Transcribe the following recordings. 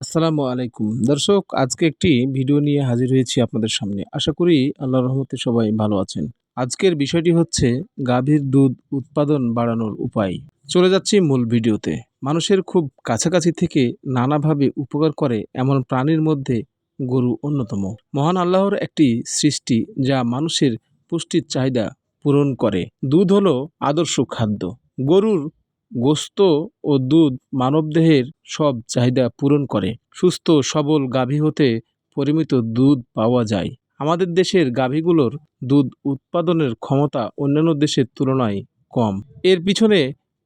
আসসালামু আলাইকুম। দর্শক, আজকে একটি ভিডিও নিয়ে হাজির হয়েছি আপনাদের সামনে। আশা করি আল্লাহর রহমতে সবাই ভালো আছেন। আজকের বিষয়টি হচ্ছে গাভীর দুধ উৎপাদন বাড়ানোর উপায়। চলে যাচ্ছি মূল ভিডিওতে। মানুষের খুব কাছাকাছি থেকে নানাভাবে উপকার করে এমন প্রাণীর মধ্যে গরু অন্যতম। মহান আল্লাহর একটি সৃষ্টি যা মানুষের পুষ্টির চাহিদা পূরণ করে। দুধ হলো আদর্শ খাদ্য। গরুর গোস্ত ও দুধ মানবদেহের সব চাহিদা পূরণ করে। সুস্থ সবল গাভী হতে পরিমিত দুধ পাওয়া যায়। আমাদের দেশের গাভীগুলোর দুধ উৎপাদনের ক্ষমতা অন্যান্য দেশের তুলনায় কম। এর পিছনে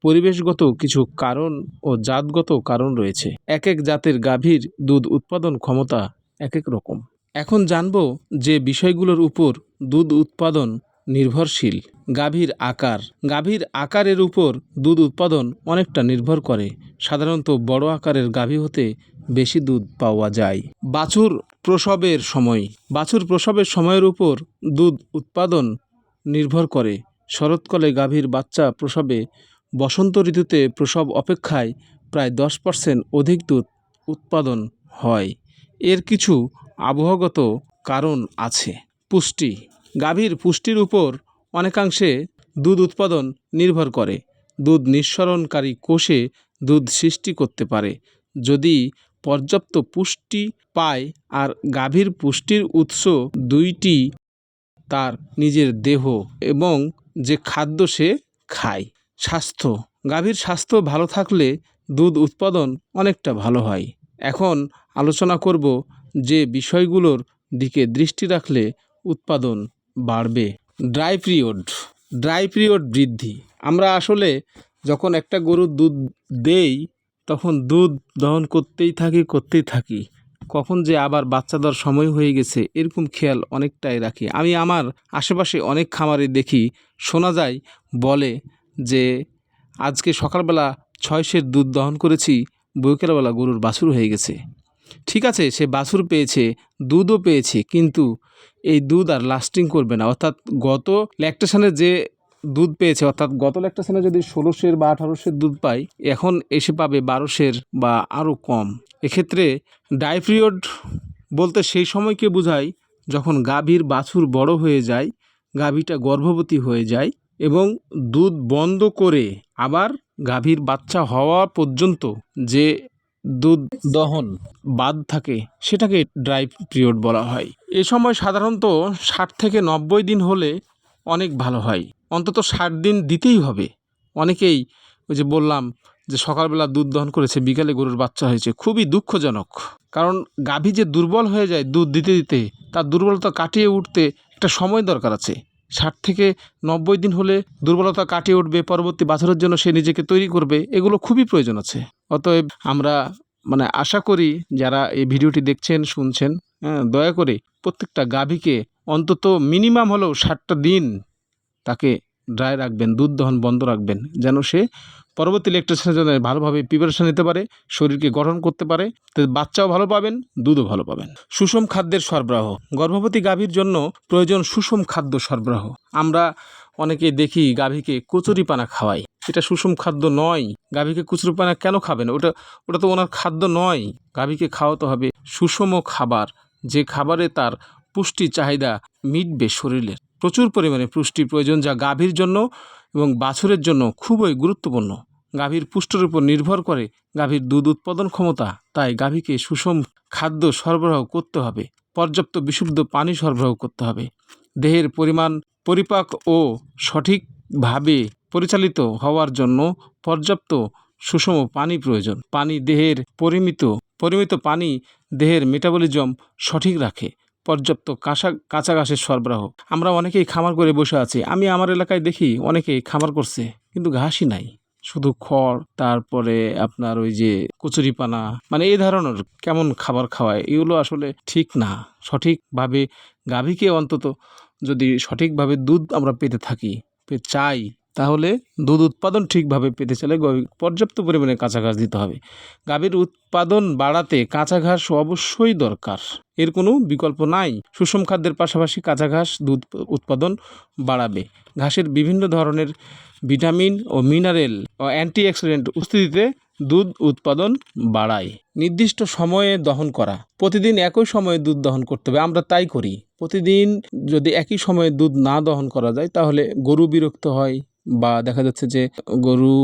পরিবেশগত কিছু কারণ ও জাতগত কারণ রয়েছে। এক এক জাতের গাভীর দুধ উৎপাদন ক্ষমতা এক এক রকম। এখন জানব যে বিষয়গুলোর উপর দুধ উৎপাদন নির্ভরশীল, গাভীর আকার। গাভীর আকারের উপর দুধ উৎপাদন অনেকটা নির্ভর করে। সাধারণত বড় আকারের গাভী হতে বেশি দুধ পাওয়া যায়। বাছুর প্রসবের সময়। বাছুর প্রসবের সময়ের উপর দুধ উৎপাদন নির্ভর করে। শরৎকালে গাভীর বাচ্চা প্রসবে, বসন্ত ঋতুতে প্রসব অপেক্ষায় প্রায় দশ পার্সেন্ট অধিক দুধ উৎপাদন হয়। এর কিছু আবহাওয়াগত কারণ আছে। পুষ্টি গাভীর পুষ্টির উপর অনেকাংশে দুধ উৎপাদন নির্ভর করে। দুধ নিঃসরণকারী কোষে দুধ সৃষ্টি করতে পারে। যদি পর্যাপ্ত পুষ্টি পায় আর গাভীর পুষ্টির উৎস দুইটি, তার নিজের দেহ এবং যে খাদ্য সে খায়। স্বাস্থ্য। গাভীর স্বাস্থ্য ভালো থাকলে দুধ উৎপাদন অনেকটা ভালো হয়। এখন আলোচনা করব যে বিষয়গুলোর দিকে দৃষ্টি রাখলে উৎপাদন বাড়বে। ড্রাই পিরিয়ড ড্রাই পিরিয়ড বৃদ্ধি। আমরা আসলে যখন একটা গরুর দুধ দেই, তখন দুধ দহন করতেই থাকি করতেই থাকি। কখন যে আবার বাচ্চা দেওয়ার সময় হয়ে গেছে, এরকম খেয়াল অনেকটাই রাখি। আমি আমার আশেপাশে অনেক খামারে দেখি, শোনা যায়, বলে যে, আজকে সকালবেলা ছয় সের দুধ দহন করেছি, বৈকালবেলা গরুর বাছুর হয়ে গেছে। ঠিক আছে, সে বাছুর পেয়েছে, দুধও পেয়েছে, কিন্তু এই দুধ আর লাস্টিং করবে না। অর্থাৎ গত ল্যাকটেশনে যে দুধ পেয়েছে, অর্থাৎ গত ল্যাকটেশনে যদি ষোলোশের বা আঠারোশের দুধ পাই, এখন এসে পাবে বারোশের বা আরও কম। এক্ষেত্রে ডাইপিরিয়ড বলতে সেই সময়কে বোঝায় যখন গাভীর বাছুর বড় হয়ে যায়, গাভীটা গর্ভবতী হয়ে যায় এবং দুধ বন্ধ করে আবার গাভীর বাচ্চা হওয়া পর্যন্ত যে দুধ দহন বাদ থাকে, সেটাকে ড্রাই পিরিয়ড বলা হয়। এ সময় সাধারণত ষাট থেকে নব্বই দিন হলে অনেক ভালো হয়। অন্তত ষাট দিন দিতেই হবে। অনেকেই ওই যে বললাম যে সকালবেলা দুধ দহন করেছে, বিকালে গরুর বাচ্চা হয়েছে, খুবই দুঃখজনক। কারণ গাভী যে দুর্বল হয়ে যায় দুধ দিতে দিতে, তার দুর্বলতা কাটিয়ে উঠতে একটা সময় দরকার আছে। ষাট থেকে নব্বই দিন হলে দুর্বলতা কাটিয়ে উঠবে, পরবর্তী বাছরের জন্য সে নিজেকে তৈরি করবে, এগুলো খুবই প্রয়োজন আছে। অতএব আমরা মানে আশা করি যারা এই ভিডিওটি দেখছেন, শুনছেন হ্যাঁ দয়া করে প্রত্যেকটা গাভীকে অন্তত মিনিমাম হলেও ষাটটা দিন তাকে ড্রাই রাখবেন, দুধ দহন বন্ধ রাখবেন, যেন সে পরবর্তী ল্যাকটেশনের জন্য ভালোভাবে প্রিপারেশন নিতে পারে, শরীরকে গঠন করতে পারে বাচ্চাও ভালো পাবেন, দুধও ভালো পাবেন। সুষম খাদ্যের সরবরাহ। গর্ভবতী গাভীর জন্য প্রয়োজন সুষম খাদ্য সরবরাহ। আমরা অনেকে দেখি গাভীকে কচুরিপানা খাওয়াই এটা সুষম খাদ্য নয়। গাভীকে কচুরিপানা কেন খাবেন? ওটা ওটা তো ওনার খাদ্য নয়। গাভীকে খাওয়াতে হবে সুষম খাবার। যে খাবারে তার পুষ্টি চাহিদা মিটবে শরীরের। প্রচুর পরিমাণে পুষ্টির প্রয়োজন যা গাভীর জন্য এবং বাছুরের জন্য খুবই গুরুত্বপূর্ণ। গাভীর পুষ্টির উপর নির্ভর করে গাভীর দুধ উৎপাদন ক্ষমতা, তাই গাভীকে সুষম খাদ্য সরবরাহ করতে হবে, পর্যাপ্ত বিশুদ্ধ পানি সরবরাহ করতে হবে। দেহের পরিমাণ পরিপাক ও সঠিকভাবে পরিচালিত হওয়ার জন্য পর্যাপ্ত সুষম পানি প্রয়োজন। পানি দেহের পরিমিত পরিমিত পানি দেহের মেটাবলিজম সঠিক রাখে। পর্যাপ্ত কাঁচা কাঁচা ঘাসের সরবরাহ। আমরা অনেকেই খামার করে বসে আছি। আমি আমার এলাকায় দেখি অনেকেই খামার করছে, কিন্তু ঘাসই নাই। শুধু খড়, তারপরে আপনার ওই যে কচুরিপানা মানে এই ধরনের কেমন খাবার খাওয়ায়, এগুলো আসলে ঠিক না। সঠিকভাবে গাভীকে অন্তত যদি সঠিকভাবে দুধ আমরা পেতে থাকি চাই তাহলে দুধ উৎপাদন ঠিকভাবে পেতে চলে পর্যাপ্ত পরিমাণে কাঁচা ঘাস দিতে হবে। গাভীর উৎপাদন বাড়াতে কাঁচা ঘাস অবশ্যই দরকার। এর কোনো বিকল্প নাই। সুষম খাদ্যের পাশাপাশি কাঁচা ঘাস দুধ উৎপাদন বাড়াবে। ঘাসের বিভিন্ন ধরনের ভিটামিন ও মিনারেল ও অ্যান্টিঅক্সিডেন্ট উপস্থিতিতে দুধ উৎপাদন বাড়ায়। নির্দিষ্ট সময়ে দহন করা। প্রতিদিন একই সময়ে দুধ দহন করতে হবে। আমরা তাই করি। প্রতিদিন যদি একই সময়ে দুধ না দহন করা যায়, তাহলে গরু বিরক্ত হয় বা দেখা যাচ্ছে যে গরু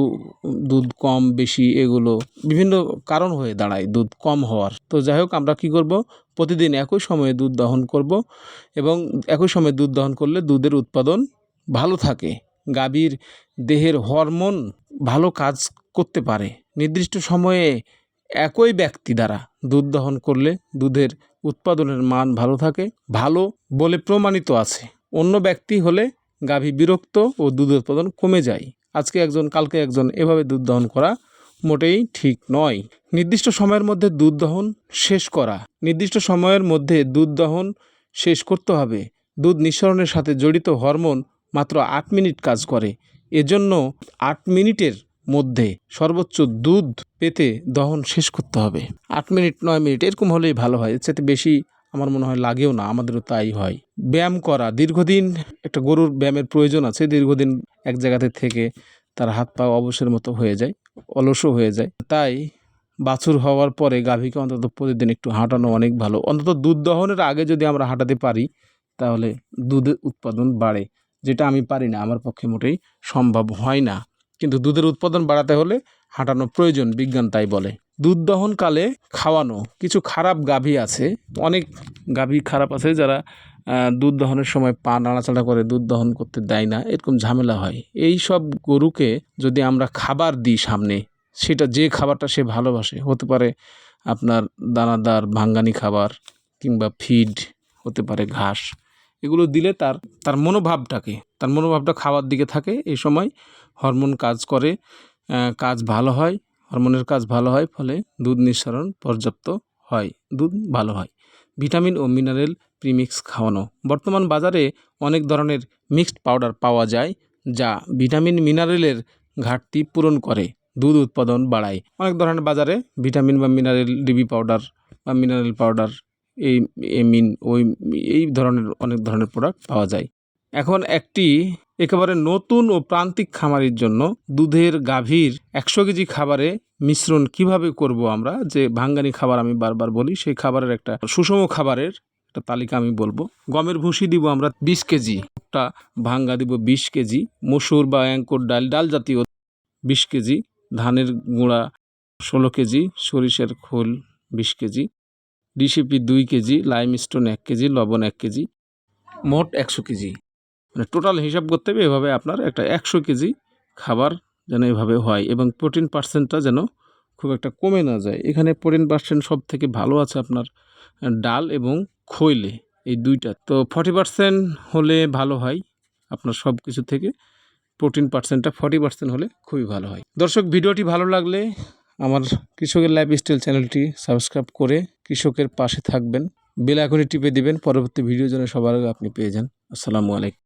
দুধ কম, বেশি এগুলো বিভিন্ন কারণ হয়ে দাঁড়ায় দুধ কম হওয়ার। তো যাই হোক, আমরা কি করব? প্রতিদিন একই সময়ে দুধ দহন করব এবং একই সময়ে দুধ দহন করলে দুধের উৎপাদন ভালো থাকে। গাভীর দেহের হরমোন ভালো কাজ করতে পারে। নির্দিষ্ট সময়ে একই ব্যক্তি দ্বারা দুধ দহন করলে দুধের উৎপাদনের মান ভালো থাকে, ভালো বলে প্রমাণিত আছে। অন্য ব্যক্তি হলে গাভী বিরক্ত ও দুধ উৎপাদন কমে যায়। আজকে একজন, কালকে একজন এভাবে দুধ দহন করা মোটেই ঠিক নয়। নির্দিষ্ট সময়ের মধ্যে দুধ দহন শেষ করা। নির্দিষ্ট সময়ের মধ্যে দুধ দহন শেষ করতে হবে। দুধ নিঃসরণের সাথে জড়িত হরমোন মাত্র আট মিনিট কাজ করে। এজন্য আট মিনিটের মধ্যে সর্বোচ্চ দুধ পেতে দহন শেষ করতে হবে। আট মিনিট, নয় মিনিট এরকম হলেই ভালো হয়। এর বেশি আমার মনে হয় লাগেও না, আমাদেরও তাই হয়। ব্যায়াম করা, দীর্ঘদিন একটা গরুর ব্যায়ামের প্রয়োজন আছে, দীর্ঘদিন এক জায়গাতে থেকে তার হাত পা অবসের মতো হয়ে যায়, অলসও হয়ে যায়। তাই বাছুর হওয়ার পরে গাভীকে অন্তত প্রতিদিন একটু হাঁটানো অনেক ভালো। অন্তত দুধ দহনের আগে যদি আমরা হাঁটাতে পারি, তাহলে দুধের উৎপাদন বাড়ে, যেটা আমি পারি না, আমার পক্ষে মোটেই সম্ভব হয় না। কিন্তু দুধের উৎপাদন বাড়াতে হলে হাঁটানো প্রয়োজন, বিজ্ঞান তাই বলে। দুধ দহনকালে খাওয়ানো। কিছু খারাপ গাভী আছে। অনেক গাভী খারাপ আছে যারা দুধ দহনের সময় পা নাড়াচাড়া করে দুধ দহন করতে দেয় না। এরকম ঝামেলা হয়। এই সব গরুকে যদি আমরা খাবার দিই সামনে, সেটা যে খাবারটা সে ভালোবাসে, হতে পারে আপনার দানাদার, ভাঙ্গানি খাবার কিংবা ফিড, হতে পারে ঘাস, এগুলো দিলে তার তার মনোভাবটাকে তার মনোভাবটা খাওয়ার দিকে থাকে। এই সময় হরমোন কাজ করে কাজ ভালো হয়। হরমোনের কাজ ভালো হয়, ফলে দুধ নিঃসরণ পর্যাপ্ত হয়, দুধ ভালো হয়। ভিটামিন ও মিনারেল প্রিমিক্স খাওয়ানো। বর্তমান বাজারে অনেক ধরনের মিক্সড পাউডার পাওয়া যায়, যা ভিটামিন মিনারেলের ঘাটতি পূরণ করে, দুধ উৎপাদন বাড়ায়। অনেক ধরনের বাজারে ভিটামিন বা মিনারেল ডিবি পাউডার বা মিনারেল পাউডার, এই এমিন ওই, এই ধরনের, অনেক ধরনের প্রোডাক্ট পাওয়া যায়। এখন একটি একেবারে নতুন ও প্রান্তিক খামারির জন্য দুধের গাভীর একশো কেজি খাবারে মিশ্রণ কীভাবে করব আমরা? যে ভাঙ্গানি খাবার আমি বারবার বলি, সেই খাবারের একটা সুষম খাবারের একটা তালিকা আমি বলব। গমের ভুসি দিব আমরা বিশ কেজি, একটা ভাঙ্গা দিব বিশ কেজি, মসুর বা অ্যাঙ্কর ডাল ডাল জাতীয় বিশ কেজি, ধানের গুঁড়া ষোলো কেজি, সরিষার খোল বিশ কেজি, ডিসিপি দুই কেজি লাইম স্টোন এক কেজি, লবণ এক কেজি, মোট একশো কেজি। মানে টোটাল হিসাব করতে হবে, এভাবে আপনার একটা একশো কেজি খাবার যেন এভাবে হয় এবং প্রোটিন পার্সেন্টটা যেন খুব একটা কমে না যায়। এখানে প্রোটিন পার্সেন্ট সব থেকে ভালো আছে আপনার ডাল এবং খৈলে, এই দুইটা। তো ফর্টি পার্সেন্ট হলে ভালো হয় আপনার সব কিছু থেকে প্রোটিন পার্সেন্টটা ফর্টি পার্সেন্ট হলে খুবই ভালো হয়। দর্শক, ভিডিওটি ভালো লাগলে আমার কৃষকের লাইফস্টাইল চ্যানেলটি সাবস্ক্রাইব করে কৃষকের পাশে থাকবেন। বেল আইকনে টিপে দিবেন, পরবর্তী ভিডিও যেন সবার আগে আপনি পেয়ে যান। আসসালামু আলাইকুম।